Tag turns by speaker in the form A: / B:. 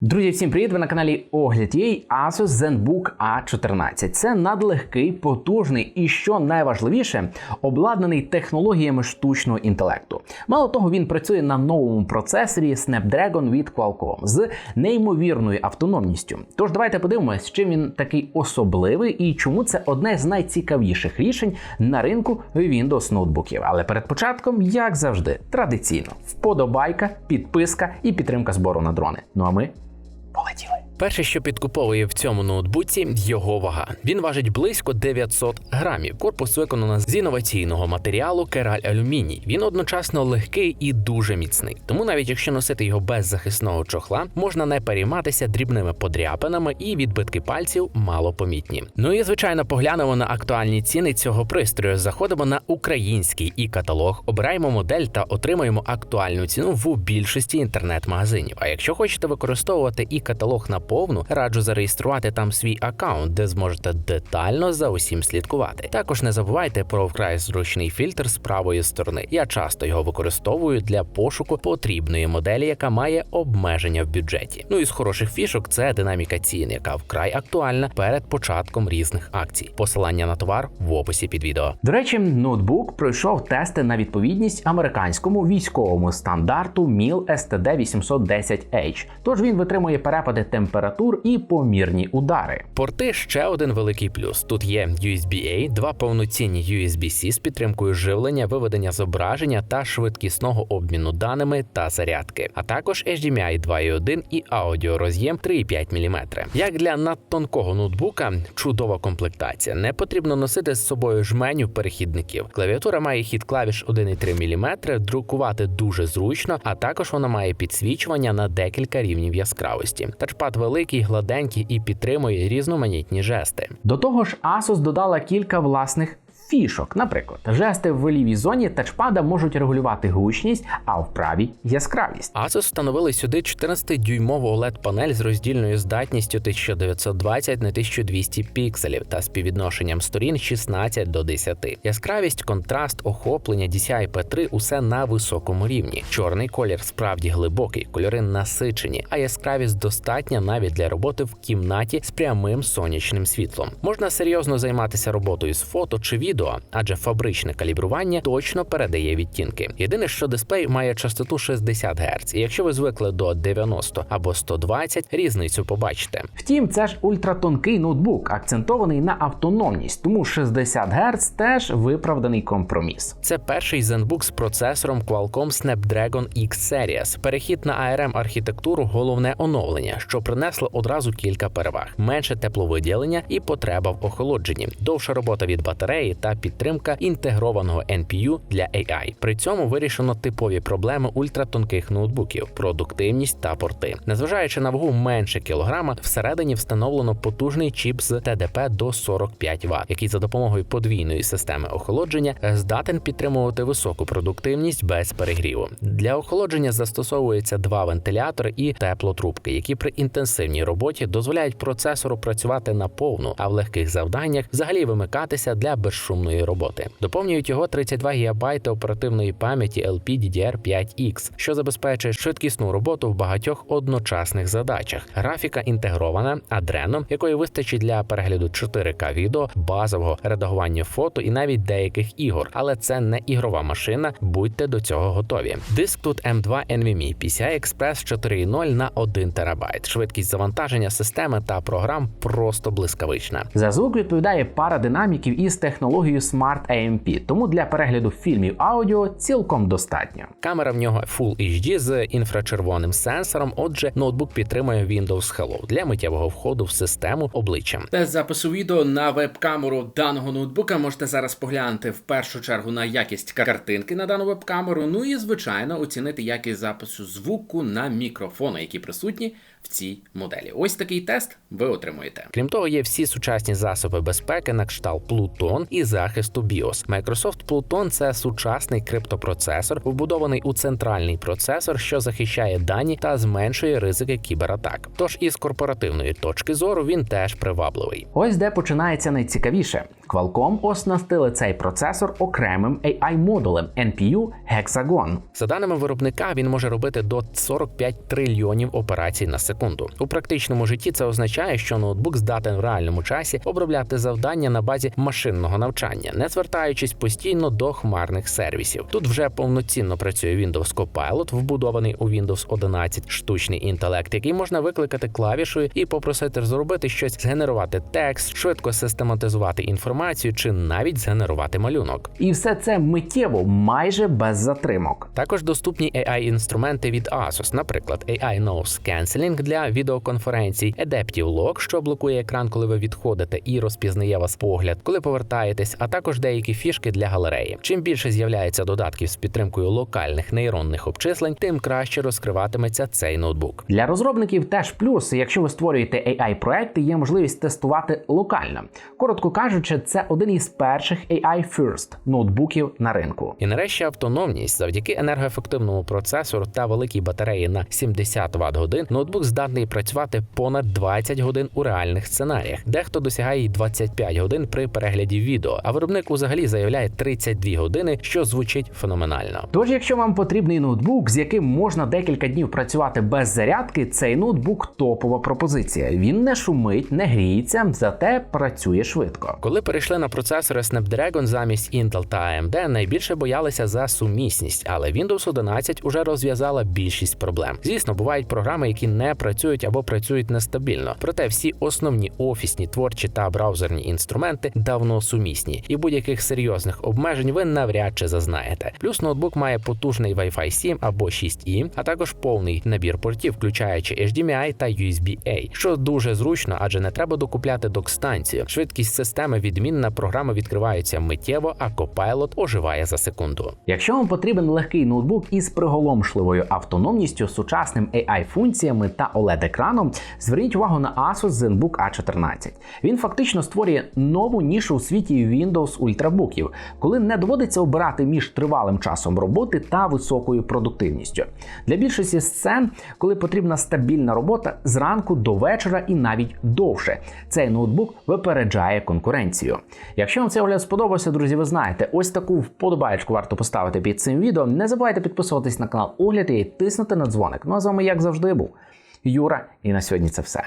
A: Друзі, всім привіт! Ви на каналі Огляд.ua Asus ZenBook A14. Це надлегкий, потужний і, що найважливіше, обладнаний технологіями штучного інтелекту. Мало того, він працює на новому процесорі Snapdragon від Qualcomm з неймовірною автономністю. Тож давайте подивимось, чим він такий особливий і чому це одне з найцікавіших рішень на ринку Windows ноутбуків. Але перед початком, як завжди, традиційно вподобайка, підписка і підтримка збору на дрони. Ну а ми 不会机会
B: Перше, що підкуповує в цьому ноутбуці, його вага. Він важить близько 900 грамів. Корпус виконано з інноваційного матеріалу кераль алюміній. Він одночасно легкий і дуже міцний. Тому навіть якщо носити його без захисного чохла, можна не перейматися дрібними подряпинами і відбитки пальців мало помітні. Ну і звичайно, поглянемо на актуальні ціни цього пристрою. Заходимо на український і каталог, обираємо модель та отримаємо актуальну ціну в більшості інтернет-магазинів. А якщо хочете використовувати і каталог на повну, раджу зареєструвати там свій аккаунт, де зможете детально за усім слідкувати. Також не забувайте про вкрай зручний фільтр з правої сторони. Я часто його використовую для пошуку потрібної моделі, яка має обмеження в бюджеті. Ну і з хороших фішок це динаміка цін, яка вкрай актуальна перед початком різних акцій. Посилання на товар в описі під відео.
A: До речі, ноутбук пройшов тести на відповідність американському військовому стандарту MIL STD 810H. Тож він витримує перепади температур і помірні удари.
B: Порти ще один великий плюс. Тут є USB-A, два повноцінні USB-C з підтримкою живлення, виведення зображення та швидкісного обміну даними та зарядки, а також HDMI 2.1 і аудіороз'єм 3,5 мм. Як для надтонкого ноутбука, чудова комплектація. Не потрібно носити з собою жменю перехідників. Клавіатура має хід клавіш 1,3 мм, друкувати дуже зручно, а також вона має підсвічування на декілька рівнів яскравості. Тачпад великий, гладенький і підтримує різноманітні жести.
A: До того ж, Asus додала кілька власних. Фішок, наприклад, жести в лівій зоні тачпада можуть регулювати гучність, а в правій яскравість.
B: Asus встановили сюди 14-дюймову oled панель з роздільною здатністю 1920 на 1200 пікселів та співвідношенням сторін 16 до 10. Яскравість, контраст, охоплення DCI-P3 – усе на високому рівні. Чорний колір справді глибокий, кольори насичені, а яскравість достатня навіть для роботи в кімнаті з прямим сонячним світлом. Можна серйозно займатися роботою з фото чи відео, адже фабричне калібрування точно передає відтінки. Єдине, що дисплей має частоту 60 Гц, і якщо ви звикли до 90 або 120, різницю побачите.
A: Втім, це ж ультратонкий ноутбук, акцентований на автономність, тому 60 Гц теж виправданий компроміс.
B: Це перший ZenBook з процесором Qualcomm Snapdragon X Series. Перехід на ARM архітектуру головне оновлення, що принесло одразу кілька переваг: менше тепловиділення і потреба в охолодженні, довша робота від батареї та підтримка інтегрованого NPU для AI. При цьому вирішено типові проблеми ультратонких ноутбуків, продуктивність та порти. Незважаючи на вагу менше кілограма, всередині встановлено потужний чіп з TDP до 45 Вт, який за допомогою подвійної системи охолодження здатен підтримувати високу продуктивність без перегріву. Для охолодження застосовуються два вентилятори і теплотрубки, які при інтенсивній роботі дозволяють процесору працювати на повну, а в легких завданнях взагалі вимикатися для безшумної роботи. Доповнюють його 32 ГБ оперативної пам'яті LPDDR5X, що забезпечує швидкісну роботу в багатьох одночасних задачах. Графіка інтегрована Adreno, якої вистачить для перегляду 4К відео, базового редагування фото і навіть деяких ігор. Але це не ігрова машина, будьте до цього готові. Диск тут M2 NVMe PCI Express 4.0 на 1 ТБ. Швидкість завантаження системи та програм просто блискавична.
A: За звук відповідає пара динаміків із технологією Smart AMP, тому для перегляду фільмів аудіо цілком достатньо.
B: Камера в нього Full HD з інфрачервоним сенсором. Отже, ноутбук підтримує Windows Hello для миттєвого входу в систему обличчям.
C: Тест запису відео на веб-камеру даного ноутбука можете зараз поглянути в першу чергу на якість картинки на дану веб-камеру. Ну і звичайно оцінити якість запису звуку на мікрофони, які присутні в цій моделі. Ось такий тест ви отримуєте.
B: Крім того, є всі сучасні засоби безпеки на кшталт Pluton і захисту BIOS. Microsoft Pluton – це сучасний криптопроцесор, вбудований у центральний процесор, що захищає дані та зменшує ризики кібератак. Тож із корпоративної точки зору він теж привабливий.
A: Ось де починається найцікавіше. Qualcomm оснастили цей процесор окремим AI-модулем NPU Hexagon.
B: За даними виробника, він може робити до 45 трильйонів операцій на секунду. У практичному житті це означає, що ноутбук здатен в реальному часі обробляти завдання на базі машинного навчання, не звертаючись постійно до хмарних сервісів. Тут вже повноцінно працює Windows Copilot, вбудований у Windows 11 штучний інтелект, який можна викликати клавішою і попросити зробити щось, згенерувати текст, швидко систематизувати інформацію чи навіть згенерувати малюнок.
A: І все це миттєво, майже без затримок.
B: Також доступні AI-інструменти від Asus, наприклад, AI Noise Cancelling для відеоконференцій, Adaptive Lock, що блокує екран, коли ви відходите, і розпізнає вас погляд, коли повертаєтесь, а також деякі фішки для галереї. Чим більше з'являється додатків з підтримкою локальних нейронних обчислень, тим краще розкриватиметься цей ноутбук.
A: Для розробників теж плюс, якщо ви створюєте AI-проекти, є можливість тестувати локально. Коротко кажучи, це один із перших AI First ноутбуків на ринку.
B: І нарешті автономність завдяки енергоефективному процесору та великій батареї на 70 Вт годин ноутбук здатний працювати понад 20 годин у реальних сценаріях. Дехто досягає й 25 годин при перегляді відео, а виробник взагалі заявляє 32 години, що звучить феноменально.
A: Тож, якщо вам потрібний ноутбук, з яким можна декілька днів працювати без зарядки, цей ноутбук топова пропозиція. Він не шумить, не гріється, зате працює швидко.
B: Коли перейшли на процесори Snapdragon замість Intel та AMD, найбільше боялися за сумісність, але Windows 11 уже розв'язала більшість проблем. Звісно, бувають програми, які не працюють або працюють нестабільно. Проте всі основні офісні, творчі та браузерні інструменти давно сумісні, і будь-яких серйозних обмежень ви навряд чи зазнаєте. Плюс ноутбук має потужний Wi-Fi 7 або 6E, а також повний набір портів, включаючи HDMI та USB-A, що дуже зручно, адже не треба докупляти док-станцію. Швидкість системи відмінна, програма відкривається миттєво, а Copilot оживає за секунду.
A: Якщо вам потрібен легкий ноутбук із приголомшливою автономністю, сучасним AI-функціями та OLED-екраном, зверніть увагу на Asus ZenBook A14. Він фактично створює нову нішу у світі Windows ультрабуків, коли не доводиться обирати між тривалим часом роботи та високою продуктивністю. Для більшості сцен, коли потрібна стабільна робота зранку до вечора і навіть довше, цей ноутбук випереджає конкуренцію. Якщо вам цей огляд сподобався, друзі, ви знаєте, ось таку вподобаєчку варто поставити під цим відео. Не забувайте підписуватись на канал Огляд і тиснути на дзвоник. Ну а з вами, як завжди, був Юра, і на сьогодні це все.